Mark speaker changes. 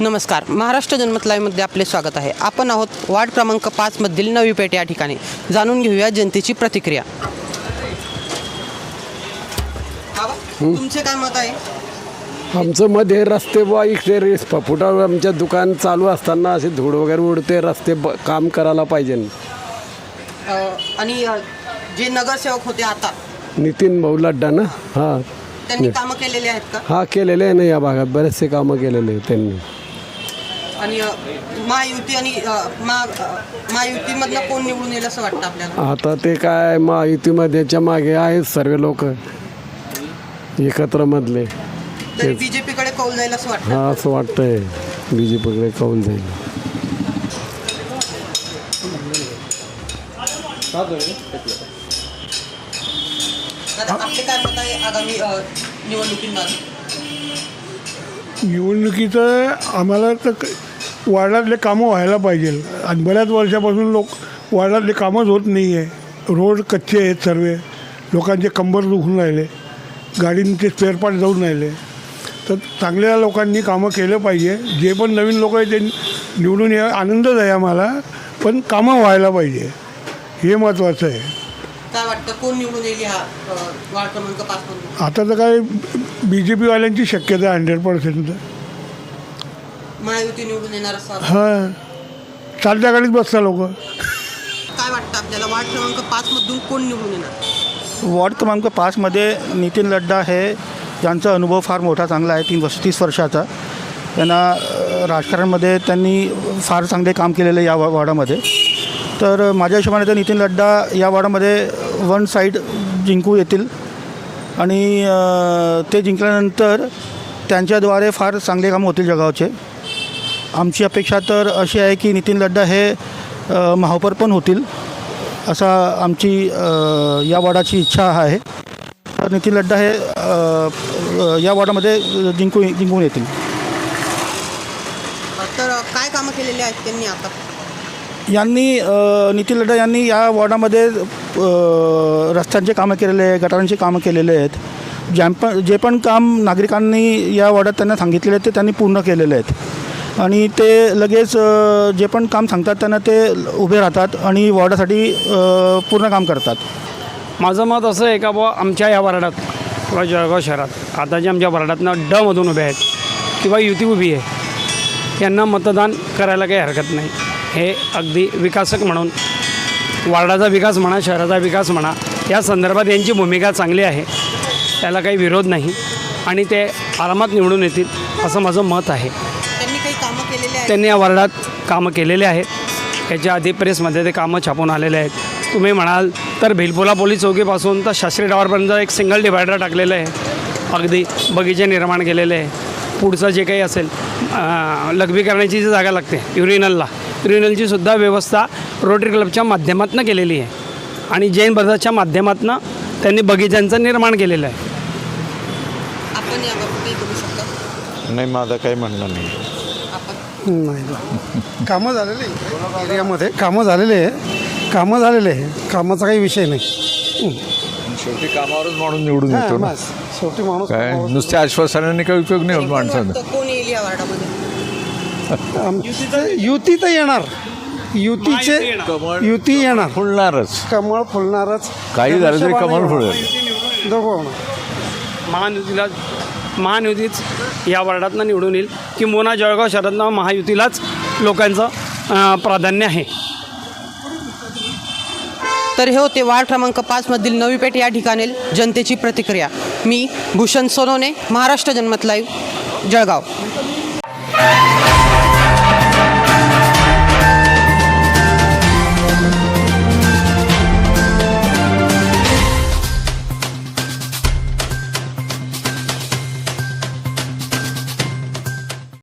Speaker 1: नमस्कार. महाराष्ट्र जन्मत लाईव्हमध्ये आपले स्वागत आहे. आपण आहोत वार्ड क्रमांक पाचमधील नवी पेठ या ठिकाणी. जाणून घेऊया जनतेची प्रतिक्रिया. तुमचे काय मत आहे?
Speaker 2: आमचं मध्ये रस्ते बुवा इकडे रेस फुटावर आमच्या दुकान चालू असताना असे धूळ वगैरे उडते रस्ते ब काम करायला पाहिजे.
Speaker 1: अ, आणि अ, जे नगरसेवक होते आता
Speaker 2: नितीन भाऊ लड्डा ना? हां.
Speaker 1: त्यांनी कामं केलेले आहेत का?
Speaker 2: हा केलेले आहे ना या भागात. बरेचसे कामं केलेले आहे त्यांनी.
Speaker 1: आणि महायुती आणि महायुतीमधनं कोण निवडून येईल असं वाटतं आपल्याला?
Speaker 2: आता ते काय महायुतीमध्येच्या मागे आहेत सर्व लोक. एकत्र मधले.
Speaker 1: तरी बीजेपीकडे कौल जाईल असं वाटतं?
Speaker 2: हा असं वाटतंय. बी जे पीकडे कौल जाईल.
Speaker 1: दादा, आपले काय मत आहे आगामी अ, निवडणुकींबाबत
Speaker 3: निवडणुकीचं आम्हाला तर क- वार्डातले कामं व्हायला पाहिजे. आणि बऱ्याच वर्षापासून लोक वार्डातले कामच होत नाही आहे रोड कच्चे आहेत सर्व. लोकांचे कंबर दुखून राहिले. गाडींचे स्पेअर पार्ट जाऊन राहिले. तर चांगल्या लोकांनी कामं केलं पाहिजे. जे पण नवीन लोक आहेत ते निवडून या आनंदच आहे आम्हाला. पण कामं व्हायला पाहिजे. हे महत्त्वाचं आहे.
Speaker 1: काय वाटतं? कोण निवडून येईल वार्ड क्रमांक पाच
Speaker 3: आता तर काय बी जे पीवाल्यांची शक्यता आहे हंड्रेड पर्सेंट
Speaker 1: महायुती निवडून येणार असं.
Speaker 3: हां. चालत्या गाडीत बसता लोक.
Speaker 1: काय वाटतं आपल्याला? वार्ड क्रमांक पाच मधून कोण निवडून येणार?
Speaker 4: वॉर्ड क्रमांक पाचमध्ये नितीन लड्डा हे यांचा अनुभव फार मोठा चांगला आहे तीन वर्ष तीस वर्षाचा. त्यांना अ, राजकारणामध्ये त्यांनी फार चांगले काम केलेलं आहे या वॉ- वॉर्डामध्ये. तर माझ्या हिशोबाने तर नितीन लड्डा या वॉर्डामध्ये वन साईड जिंकू येतील. आणि अ, ते जिंकल्यानंतर त्यांच्याद्वारे फार चांगले काम होतील जगावचे. आमची अपेक्षा तर अशी आहे की नितीन लड्डा हे महापौर पण होतील असा आमची या वॉर्डाची इच्छा आहे. तर नितीन लड्डा हे या वॉर्डामध्ये जिंकू जिंकून येतील.
Speaker 1: तर काय कामं केलेली आहेत त्यांनी आता?
Speaker 4: यांनी नितीन लड्डा यांनी या वॉर्डामध्ये रस्त्यांचे कामं केलेले आहे गटारांची कामं केलेले आहेत. ज्या पण जे पण काम नागरिकांनी या वॉर्डात त्यांना सांगितलेले आहेत ते त्यांनी पूर्ण केलेले आहेत. आणि ते लगेच जे पण काम सांगतात त्यांना ते उभे राहतात आणि वॉर्डासाठी पूर्ण काम करतात.
Speaker 5: माझं मत असं आहे का बुवा आमच्या या वार्डात किंवा जळगाव शहरात आता जे आमच्या वार्डातनं डमधून उभे आहेत किंवा युती उभी आहे यांना मतदान करायला काही हरकत नाही. हे अगदी विकासक म्हणून वार्डाचा विकास म्हणा शहराचा विकास म्हणा या संदर्भात यांची भूमिका चांगली आहे त्याला काही विरोध नाही आणि ते आरामात निवडून येतील असं माझं मत आहे.
Speaker 1: त्यांनी
Speaker 5: या वार्डात कामं केलेले आहेत. याच्या आधी प्रेसमध्ये ते कामं छापून आलेले आहेत. तुम्ही म्हणाल तर भिलपुला पोलीस चौकीपासून तर शास्त्री टावरपर्यंत एक सिंगल डिवायडर टाकलेलं आहे. अगदी बगीचे निर्माण केलेले आहे. पुढचं जे काही असेल लघवी करण्याची जी जागा लागते युरिनलला युरिनलची सुद्धा व्यवस्था रोटरी क्लबच्या माध्यमातून केलेली आहे. आणि जैन ब्रदर्सच्या माध्यमातून त्यांनी बगीच्यांचं निर्माण केलेलं आहे.
Speaker 1: आपण याबाबत
Speaker 6: नाही माझं काही म्हणणं नाही.
Speaker 7: नाही कामं झालेले आहे. एरियामध्ये कामं झालेले आहे कामं झालेले आहे कामाचा काही विषय नाही.
Speaker 6: शेवटी कामावरच माणूस निवडून येतो ना.
Speaker 7: बस. शेवटी माणूस
Speaker 6: काय? नुसत्या आश्वासनाने काही उपयोग नाही होत
Speaker 1: कोण
Speaker 6: माणसानं
Speaker 1: वाटतं कोण येईल या वार्डामध्ये?
Speaker 7: आमचं युती तर येणार. युतीचे युती येणार.
Speaker 6: फुलणारच.
Speaker 7: कमळ फुलणारच.
Speaker 6: काही झालं तरी कमाल फुलेल.
Speaker 7: दोघं होणार.
Speaker 5: महायुतीला महायुतीच या वार्डातनं निवडून येईल किंबहुना जळगाव शहरातनं महायुतीलाच लोकांचं प्राधान्य आहे.
Speaker 1: तर हे होते वार्ड क्रमांक पाचमधील नवी पेठ या ठिकाणी जनतेची प्रतिक्रिया. मी भूषण सोनवणे महाराष्ट्र जन्मत लाईव्ह जळगाव.